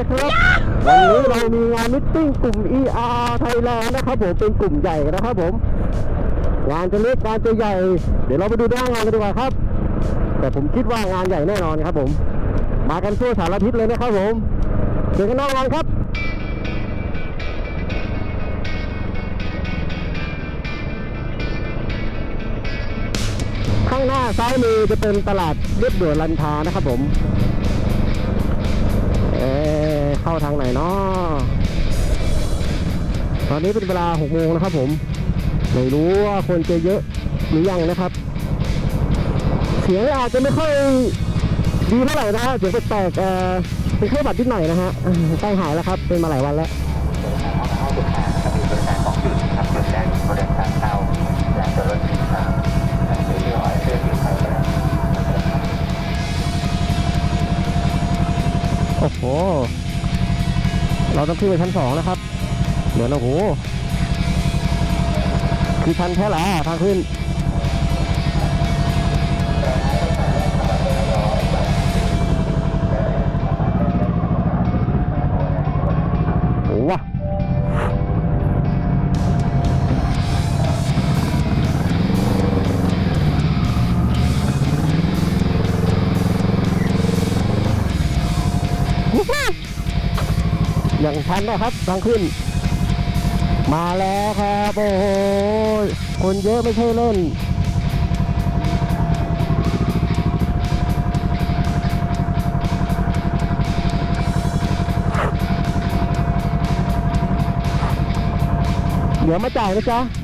นะครับ วันนี้เรามีงานมิทติ้งกลุ่ม ER Thailand นะครับผมเป็นกลุ่มใหญ่นะครับผมงานจะเล็กงานจะใหญ่ เดี๋ยวเราไปดูหน้างานกันดีกว่าครับ แต่ผมคิดว่างานใหญ่แน่นอนครับผม มากันทั่วสารทิศเลยนะครับผมเจอกันหน้างานครับข้างหน้าซ้ายมือจะเป็นตลาดเรียบด่วนลันทานะครับผมเอ๊ะ เข้าทางไหนเนาะตอนนี้เป็นเวลา6โมงนะครับผม ไม่รู้ว่าคนจะเยอะหรือยังนะครับ เสียงอาจจะไม่ค่อยดีเท่าไหร่นะฮะเสียงแปลกๆเอ่อเป็นแค่บัดนิดหน่อยนะฮะใกล้หายแล้วครับ เป็นมาหลายวันแล้วโอ้โห เราต้องขึ้นไปชั้นสองนะครับ เดี๋ยวนะโอ้โหคือชั้นแค่หละทางขึ้น งชั้นนะครับทางขึ้น มาแล้วครับโอ้โหคนเยอะไม่ใช่เล่นเดี๋ยวมาจ่ายนะจ๊ะ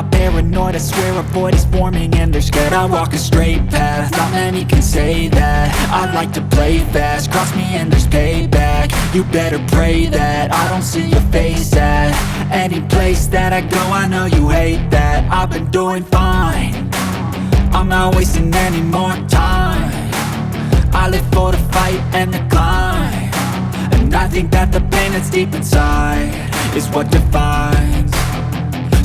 I paranoid? I swear a void is forming and they're scared I walk a straight path, not many can say that. I like to play fast, cross me and there's payback. You better pray that. I don't see your face at Any place that I go, I know you hate that. I've been doing fine. I'm not wasting any more time. I live for the fight and the climb. And I think that the pain that's deep inside Is what defines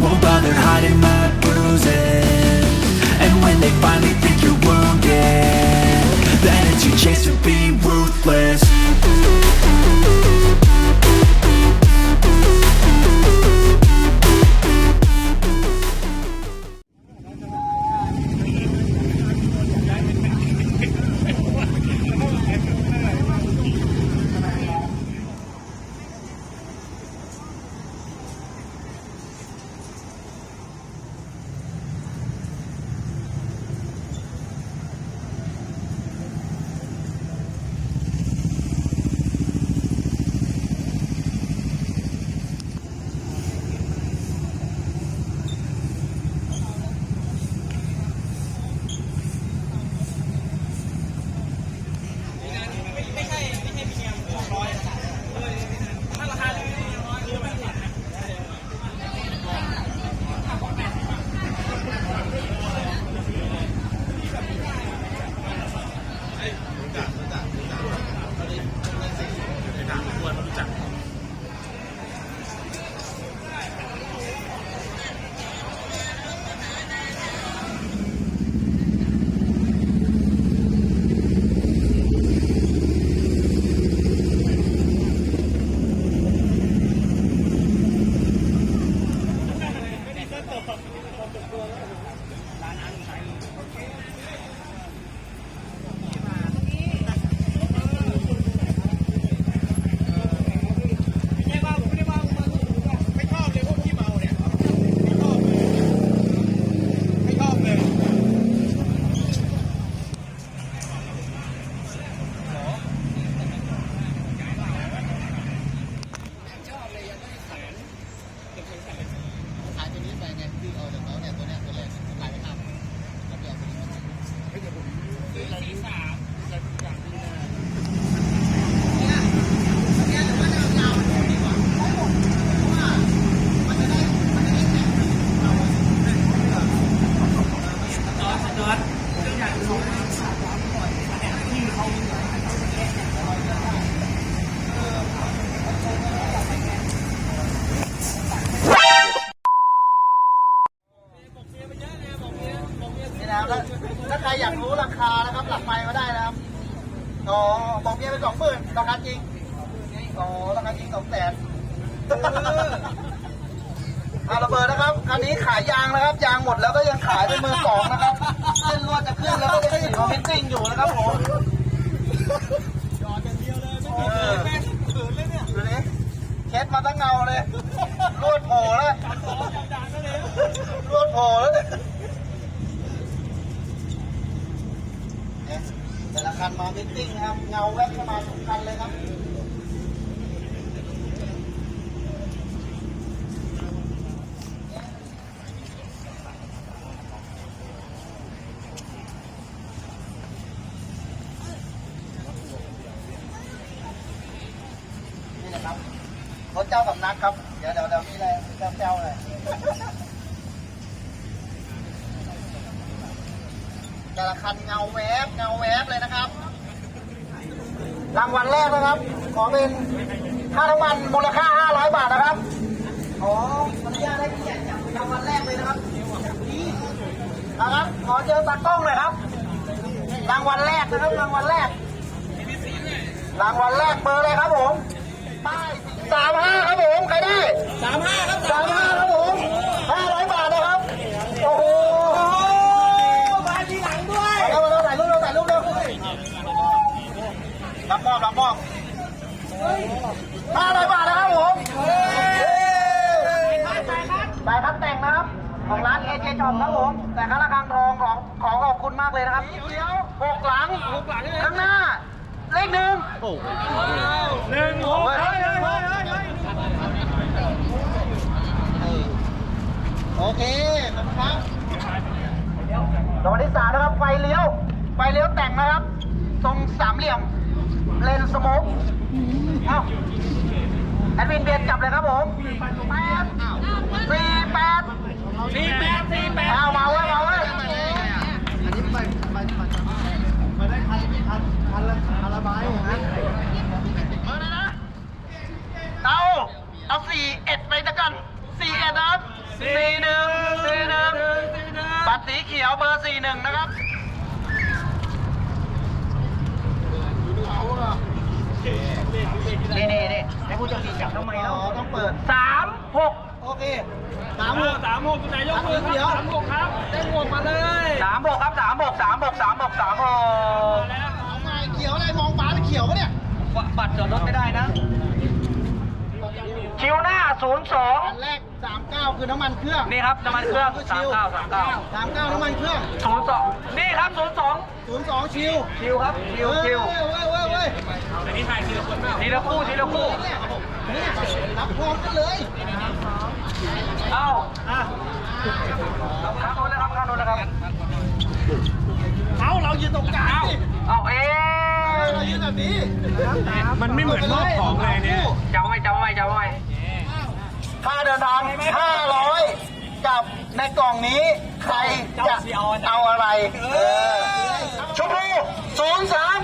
Won't bother hiding my bruises. And when they finally think you're wounded Then it's your chance to be ruthless มามิทติ้งนะครับ เงาแวบเข้ามาสำคัญเลยครับ นี่นะครับรถเจ้าสำนักครับ เดี๋ยวเดี๋ยวเดี๋ยวมีอะไรแซวๆเลย แต่ละคันเงาแวบเงาแวบเลยนะครับ รางวัลแรกนะครับ ขอเป็น ค่าน้ำมันมูลค่า 500 บาทนะครับ ขออนุญาตได้ที่ใหญ่จากรางวัลแรกเลยนะครับนี่นะครับ ขอเจอตากล้องเลยครับ รางวัลแรกนะครับ รางวัลแรก รางวัลแรกเบอร์เลยครับผมป้ายสามห้าครับผม ใครได้สามห้าครับสามห้าครับผมห้าร้อยบาทนะครับ โอ้โหมาทีหลังด้วยมาแล้วมาแล้วถ่ายรูปเราถ่ายรูปเร็วรับมอบรับมอบ ห้าร้อยบาทนะครับผมสายคัดแต่งนะครับ ของร้านเอเจจอมครับผมแต่ค่าระฆังทองของของขอบคุณมากเลยนะครับเดี๋ยวหกหลังหกหลังข้างหน้า เลขหนึ่งหนึ่งหกเฮ้ยเฮ้ยเฮ้ยเฮ้ยโอเคขอบคุณครับรางวัลที่สามนะครับ ไฟเลี้ยว ไฟเลี้ยวแต่งนะครับ ทรงสามเหลี่ยม เลนสโมก เอ้าแอดมินเบียนจับเลยครับผมแปดสี่แปดสี่แปดสี่แปดเอามาเว้ยมาเว้ยเอาเอาสี่เอ็ดไปแล้วกันสี่เอ็ดนะครับสี่หนึ่งสี่หนึ่งบัตรสีเขียวเบอร์สี่หนึ่งนะครับ นี่นี่นี่ให้ผู้โชคดีจับทำไมเราต้องเปิดสามหกโอเคสามหกสามหกไหนยกมือครับสามหกครับได้หมวกมาเลยสามหกครับสามหกสามหกสามหกสามหกแล้วมองมาเขียวอะไรมองฟ้าเป็นเขียวปะเนี่ยบัตรจอดรถไม่ได้นะ คิวหน้าศูนย์สองอันแรกสามเก้าคือน้ำมันเครื่องนี่ครับน้ำมันเครื่องสามเก้าสามเก้าสามเก้าน้ำมันเครื่องศูนย์สองนี่ครับศูนย์สองศูนย์สองชิวคิวครับคิวเว้ยคิวเว้ยเว้ยเว้ย เว้ยทีละคู่ทีละคู่เนี่ยเนี่ยรับพร้อมกันเลยเอ้าอะข้างโน้นนะครับข้างโน้นนะครับเอาเรายืนตรงกลางเอาเอ๊เรายืนแบบนี้มันไม่เหมือนรอบของเลยเนี่ยจำไว้จำไว้จำไว้ค่าเดินทาง500 กับในกล่องนี้ ใครจะเอาอะไรเออชมพูศูนย์สาม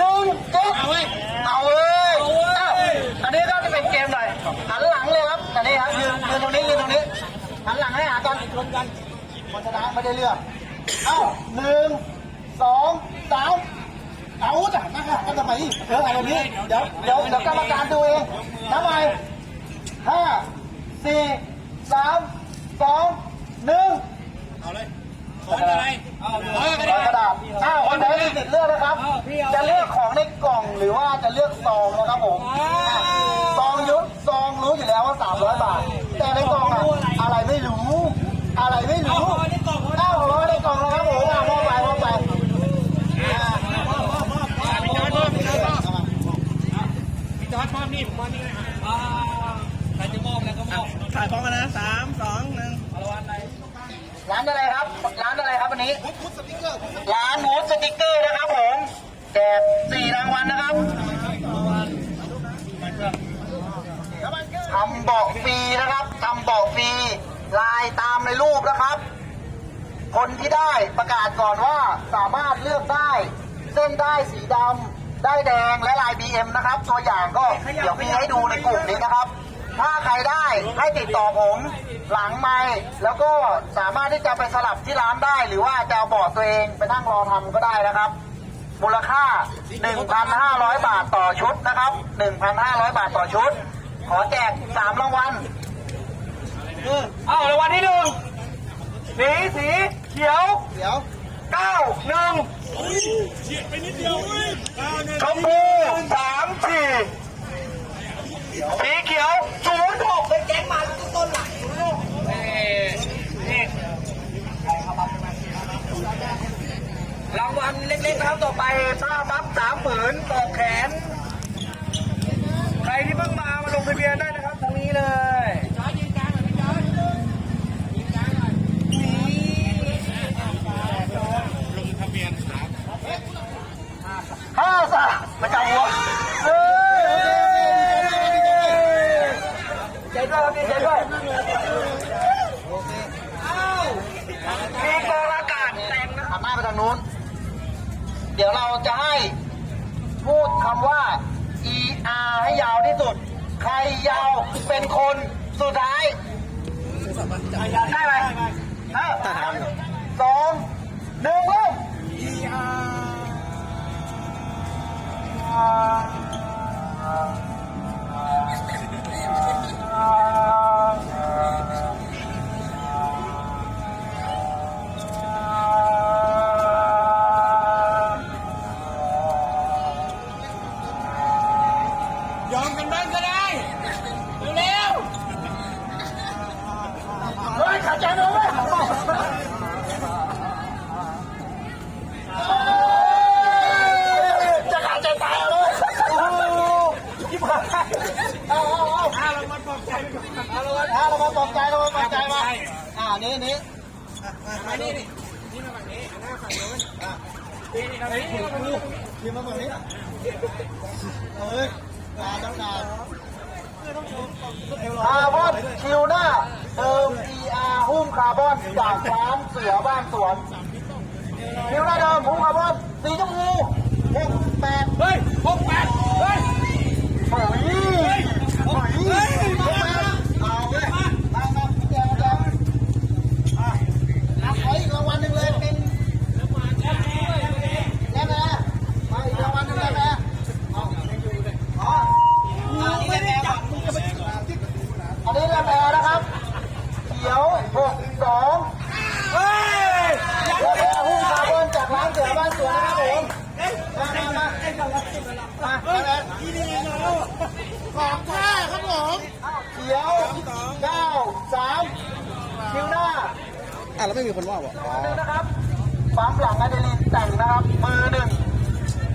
หนึ่งเจ็ดเอาเว้ยเอาเว้ยอันนี้ก็จะเป็นเกมหน่อยหันหลังเลยครับอันนี้ครับยืนยืนตรงนี้ยืนตรงนี้หันหลังให้หากันรวมกันคนชนะไม่ได้เลือกเอ้าหนึ่งสองสามเอาจ้ะมาค่ะกันทำไมเออเอาตรงนี้เดี๋ยวเดี๋ยวเดี๋ยวกรรมการดูเองทำไมห้าสี่สามสองหนึ่งเอาเลย กระดาษอ้าวคนไหนมีสิทธิ์เลือกนะครับ จะเลือกของในกล่องหรือว่าจะเลือกซองนะครับผมซองยุทธซองรู้อยู่แล้วว่าสามร้อยบาท แต่ในกล่องอะอะไรไม่รู้ อะไรไม่รู้อ้าวร้อยในกล่องนะครับผมอะมอบไปมอบไปอะถ่ายพร้อมกันนะสามสองหนึ่งร้านอะไรครับร้านอะไรครับวันนี้ ร้านวูดสติกเกอร์นะครับผมแจกสี่รางวัลนะครับทำเบาะฟรีนะครับทำเบาะฟรีลายตามในรูปนะครับ คนที่ได้ประกาศก่อนว่าสามารถเลือกได้ เส้นได้สีดำได้แดงและลาย BM นะครับ ตัวอย่างก็เดี๋ยวมีให้ดูในกลุ่มนี้นะครับ ถ้าใครได้ให้ติดต่อผมหลังไม้แล้วก็สามารถที่จะไปสลับที่ร้านได้ หรือว่าจะเอาบอร์ดตัวเองไปนั่งรอทำก็ได้นะครับ มูลค่า 1,500 บาทต่อชุดนะครับ 1,500 บาทต่อชุด ขอแจก3รางวัลเอารางวัลที่หนึ่งสีสีเขียวเดี๋ยวเก้าหนึ่งชมพูสามสี่ สีเขียวศูนย์หกเป็นแก๊งมาต้นหลังนี่รางวัลเล็กๆนะครับต่อไปผ้ามัฟสามผืนปอกแขน ใครที่เพิ่งมา มาลงทะเบียนได้นะครับทางนี้เลยห้าสามประจำหัวเออ ใจ ด้วยครับดีใจด้วยมีกองอากาศแต่งนะหันหน้าไปทางนู้น เดี๋ยวเราจะให้ พูดคำว่า ER ให้ยาวที่สุด ใครยาวเป็นคนสุดท้าย ได้ไหมเออสามสองหนึ่งเริ่มย คาร์บอนคิวหน้า เติม ER หุ้มคาร์บอนจากร้านเสือบ้านสวนคิวหน้าเดิมหุ้มคาร์บอนสีชมพูหกแปดเฮ้ยหกแปดเฮ้ย โอ้ยโอ้ยหกแปดเอาเลยมามาเดี๋ยวเดี๋ยวอะรับไว้อีกรางวัลหนึ่งเลยเป็นแล้วแม่มาอีกรางวัลหนึ่งแล้วแม่เอาอ๋ออันนี้แม่อันนี้แม่นะครับ เขียวหกส องเฮ้ยแล้วแม่หุ้มคาร์บอนจากร้านเสือบ้านสวนนะครับผมมามามามามาแม่ของแท้ครับผมเขียวเก้าสามคิวหน้าอะแล้วไม่มีคนว่าบอกหนึ่งนะครับปั๊มหลังอะดรีนาลีนแต่งนะครับมือหนึ่ง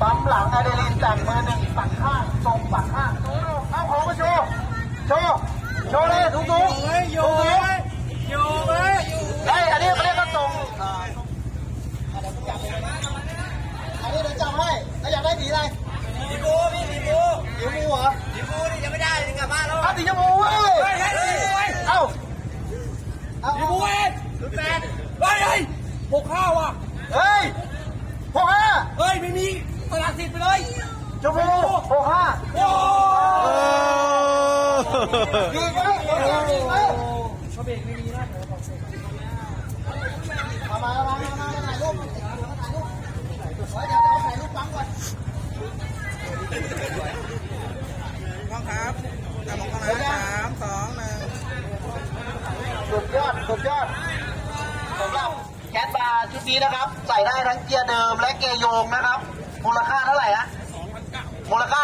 ปั๊มหลังอะดรีนาลีนแต่งมือหนึ่งปักข้างตรงปักข้างเอาของมาโชว์โชว์โชว์เลยสูงสูงเฮ้ยอยู่สูงเว้ ยอยู่เว้ยเฮ้ยอันนี้เขาเรียกว่าตรงอันนี้เดี๋ยวจำให้แล้วอยากได้สีอะไรดีบูพี่ดีบูสีชมพูเหรอดีบูนี่ยังไม่ได้ยังกลับบ้านแล้วเอาสีชมพูเว้ยเฮ้ยเฮ้ยดีบูเว้ยเอ้าเอาดีบูเว้ยสุดแปดเฮ้ยเฮ้ยหกข้าวอะเฮ้ยหกห้าเฮ้ยไม่มีตลาดสิทธิ์ไปเลยชมพูหกห้าโอ้ดีไหมดีไหมเอามาเอามาเอามาถ่ายรูปถ่ายรูปไว้เดี๋ยวเอาถ่ายรูปปั๊มก่อน ต้องครับอะมองกล้องนะสามสองหนึ่งสุดยอดสุดยอดสำหรับแคทบาร์ชุดนี้นะครับ ใส่ได้ทั้งเกียร์เดิมและเกียร์โยงนะครับ มูลค่าเท่าไหร่ฮะมูลค่า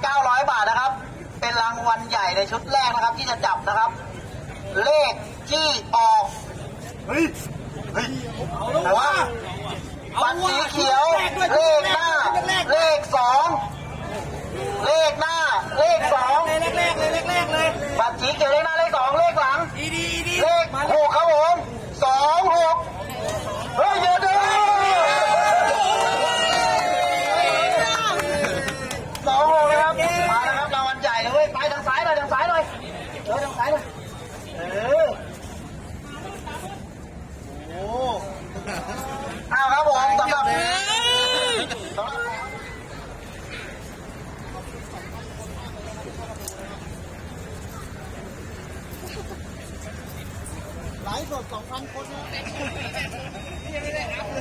2,900 บาทนะครับ เป็นรางวัลใหญ่ในชุดแรกนะครับ ที่จะจับนะครับ เลขที่ออกเฮ้ยเฮ้ยแต่ว่าบัตรสีเขียว เลขหน้า เลขสอง เลขหน้า เลขสองเลยแรกๆเลยแรกๆเลยบัตรสีเขียวเลขหน้าเลขสองเลขหลังดีดีดีเลขหกครับผมสองหกเฮ้ยเยอะเด้อส วจสองพันคนนะไม่ได้อัพเล